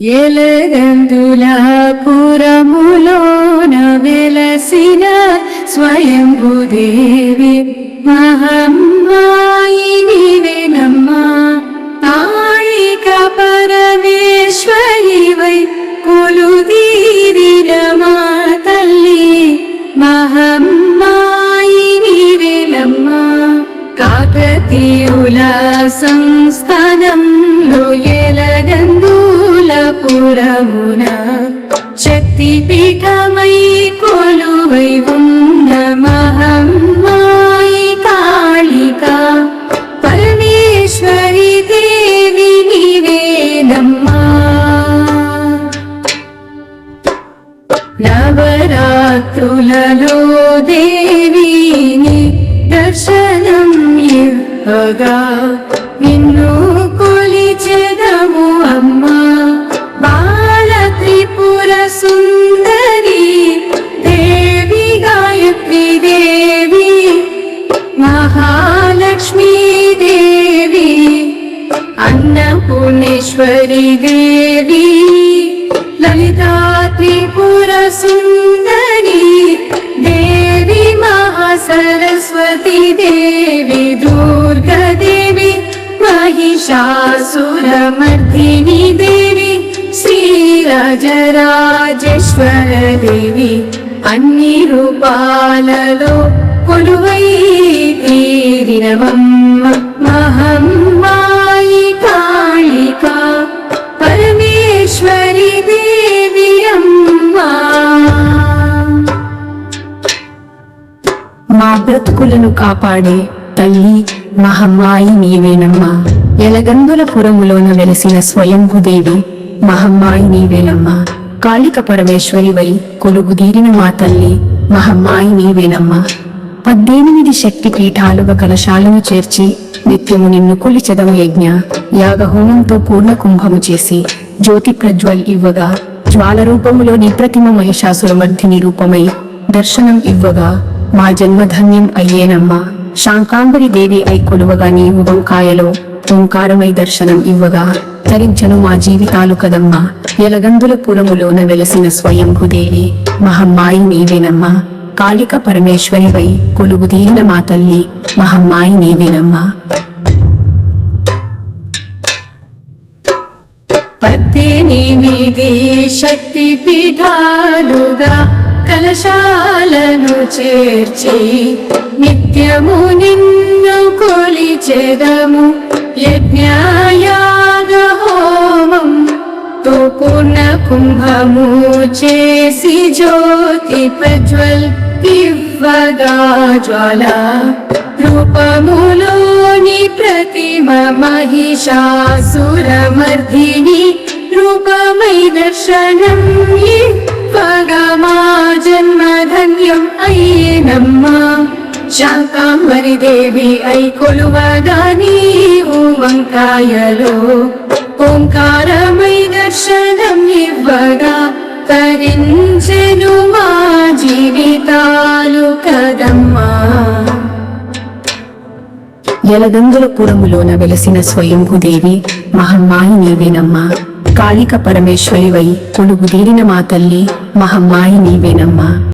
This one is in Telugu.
ఎలగందుల పురములోన వెలసిన స్వయంభుదేవి మహమ్మాయి నీవేనమ్మా తాళిక పరమేశ్వరివై కొలుదీరిన మా తల్లి మహమ్మాయిని వెనమ్మా కాకతీయుల సంస్థానంలో ఎలగందుల పురమున శక్తి పీఠమై కొలువై ఉన్న మహమ్మాయి కాళిక. పరమేశ్వరి దేవి నీవేనమ్మా నవరాత్రులలో దేవిని దర్శనం ఇవ్వగా నిన్ను కొలిచెదము అమ్మా. అన్నపూర్ణేశ్వరి దేవి లలితా త్రిపుర సుందరి దేవి మహాసరస్వతి దేవి దుర్గా దేవి మహిషాసురమర్దిని దేవి శ్రీరాజరాజేశ్వర దేవి అన్ని రూపాలలో కొలువై తీరినవమ్మ మహమ్మాయి బ్రతుకులను కాపాడే తల్లి మహమ్మాయి నీవేనమ్మా. ఎలగందుల పురములోన వెలసిన స్వయంభుదేవి మహమ్మాయి నీవేనమ్మా. కాళిక పరమేశ్వరి వై కొలుగుదీరిన మా తల్లి మహమ్మాయి నీవేనమ్మా. పద్దెనిమిది శక్తి పీఠాలుగా కలశాలను చేర్చి నిత్యము నిన్ను కొలిచెదము యజ్ఞ యాగహోమంతో పూర్ణ కుంభము చేసి జ్యోతి ప్రజ్వల్ ఇవ్వగా జ్వాల రూపములో నీ ప్రతిమ మహిషాసురమర్ధిని రూపమై దర్శనం ఇవ్వగా మా జన్మధన్యం అయ్యేనమ్మా. శాంకాంబరి దేవి అయి కొలువగా నీవు వంకాయలో ఓంకారమై దర్శనం ఇవ్వగా తరించను మా జీవితాలు కదమ్మా. ఎలగందుల పురములోన వెలసిన స్వయంభుదేవి మహమ్మాయి నీవేనమ్మా. కాళిక పరమేశ్వరివై కొలువు తీరిన మా తల్లి మహమ్మాయి నీవేనమ్మా. పద్దెనిమిది శక్తి పీఠాలుగా కలశాలను చేర్చి నిత్యము నిన్ను కొలిచెదము. యజ్ఞయాగ హోమం తో పూర్ణ కుంభము చేసి జ్యోతి ప్రజ్వల్ ఇవ్వగా జ్వాల. రూపములోని ప్రతిమ మహిషాసురమర్ధిని రూపమై దర్శనం ఇవ్వగా అయ్యేనమ్మా. శాంతాంబరి దేవి అయి కొలువగా నీవు వంకాయలో. ఓంకారమై దర్శనం ఇవ్వగా తరించెను మా జీవితాలు కదమ్మా. ఎలగందుల పురములోన వెలసిన స్వయంభుదేవి మహమ్మాయి నీవేనమ్మా కాళిక పరమేశ్వరివై కొలుగు తీరిన మా తల్లి మహమ్మాయి నీవేనమ్మా